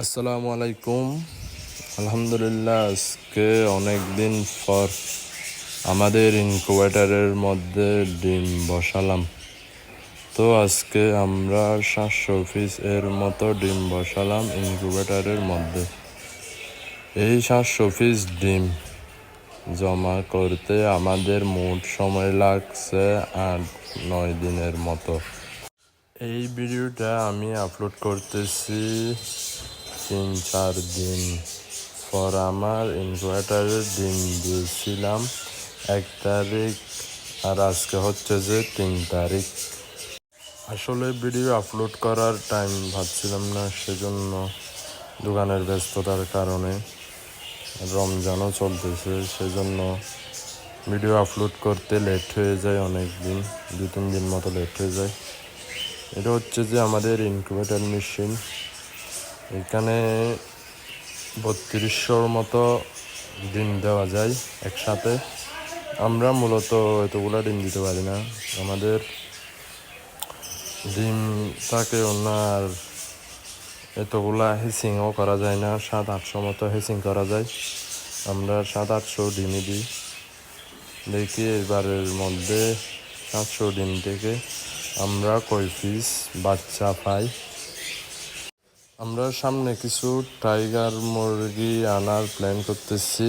আসসালামু আলাইকুম। আলহামদুলিল্লাহ, আজকে অনেক দিন পর আমাদের ইনকুবেটারের মধ্যে ডিম বসালাম। তো আজকে আমরা সাতশো পিস এর মতো ডিম বসালাম ইনকুবেটারের মধ্যে। এই সাতশো পিস ডিম জমা করতে আমাদের মোট সময় লাগছে আট, নয় দিনের মতো। এই ভিডিওটা আমি আপলোড করতেছি তিন চার দিন পর আমার ইনভার্টারের দিন দিয়েছিলাম। এক তারিখ, আর আজকে হচ্ছে যে তিন তারিখ। আসলে ভিডিও আপলোড করার টাইম ভাবছিলাম না, সেজন্য দোকানের ব্যস্ততার কারণে রমজানও চলতেছে, সেজন্য ভিডিও আপলোড করতে লেট হয়ে যায় অনেক দিন দু তিন দিন মতো লেট হয়ে যায়। এটা হচ্ছে যে আমাদের ইনকিউবেটার মেশিন এখানে বত্রিশশোর মতো ডিম দেওয়া যায় একসাথে। আমরা মূলত এতগুলো ডিম দিতে পারি না। আমাদের ডিম থাকে ওনার এতগুলা হেসিংও করা যায় না, সাত আটশো মতো হেসিং করা যায়। আমরা সাত আটশো ডিমই দিই। দেখি এবারের মধ্যে সাতশো ডিম থেকে আমরা কয় পিস বাচ্চা পাই। আমরা সামনে কিছু টাইগার মুরগি আনার প্ল্যান করতেছি।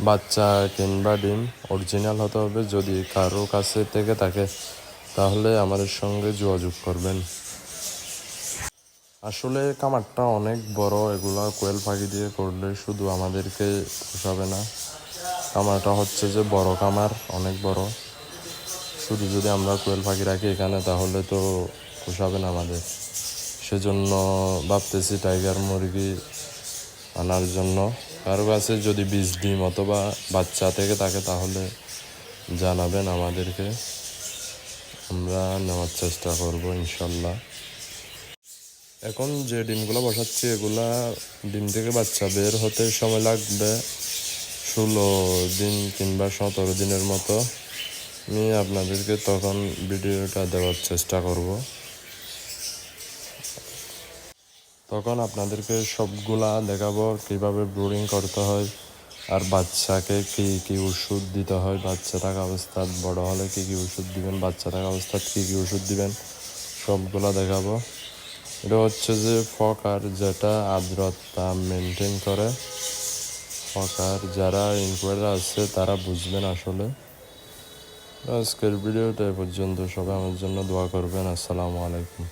বাচ্চা কিংবা ডিম অরিজিনাল হতে হবে। যদি কারও কাছে থেকে থাকে, তাহলে আমাদের সঙ্গে যোগাযোগ করবেন। আসলে কামারটা অনেক বড়, এগুলা কোয়েল পাখি দিয়ে করলে শুধু আমাদেরকে পোষাবে না। কামারটা হচ্ছে যে বড় কামার অনেক বড়। শুধু যদি আমরা কোয়েল পাখি রাখি এখানে, তাহলে তো পোষাবে না আমাদের। সেজন্য ভাবতেছি টাইগার মুরগি আনার জন্য। কারও কাছে যদি বীজ, ডিম অথবা বাচ্চা থেকে থাকে তাহলে জানাবেন আমাদেরকে। আমরা নেওয়ার চেষ্টা করব ইনশাল্লাহ। এখন যে ডিমগুলো বসাচ্ছি, এগুলা ডিম থেকে বাচ্চা বের হতে সময় লাগবে ষোলো দিন কিংবা সতেরো দিনের মতো। আমি আপনাদেরকে তখন ভিডিওটা দেওয়ার চেষ্টা করব। তখন আপনাদেরকে সবগুলা দেখাবো, কীভাবে ব্রুডিং করতে হয়, আর বাচ্চাকে কি কি ওষুধ দিতে হয়, বাচ্চা থাকা অবস্থায়, বড় হলে কি কি ওষুধ দিবেন, বাচ্চা থাকা অবস্থায় কি কি ওষুধ দিবেন, সবগুলা দেখাবো। এটা হচ্ছে যে ফকার যেটা আর্দ্রতা মেনটেন করে। ফকার যারা ইনকোয়ারি আছে, তারা বুঝবেন আসলে। আজকের ভিডিওটা এ পর্যন্ত। সবাই আমার জন্য দোয়া করবেন। আসসালামু আলাইকুম।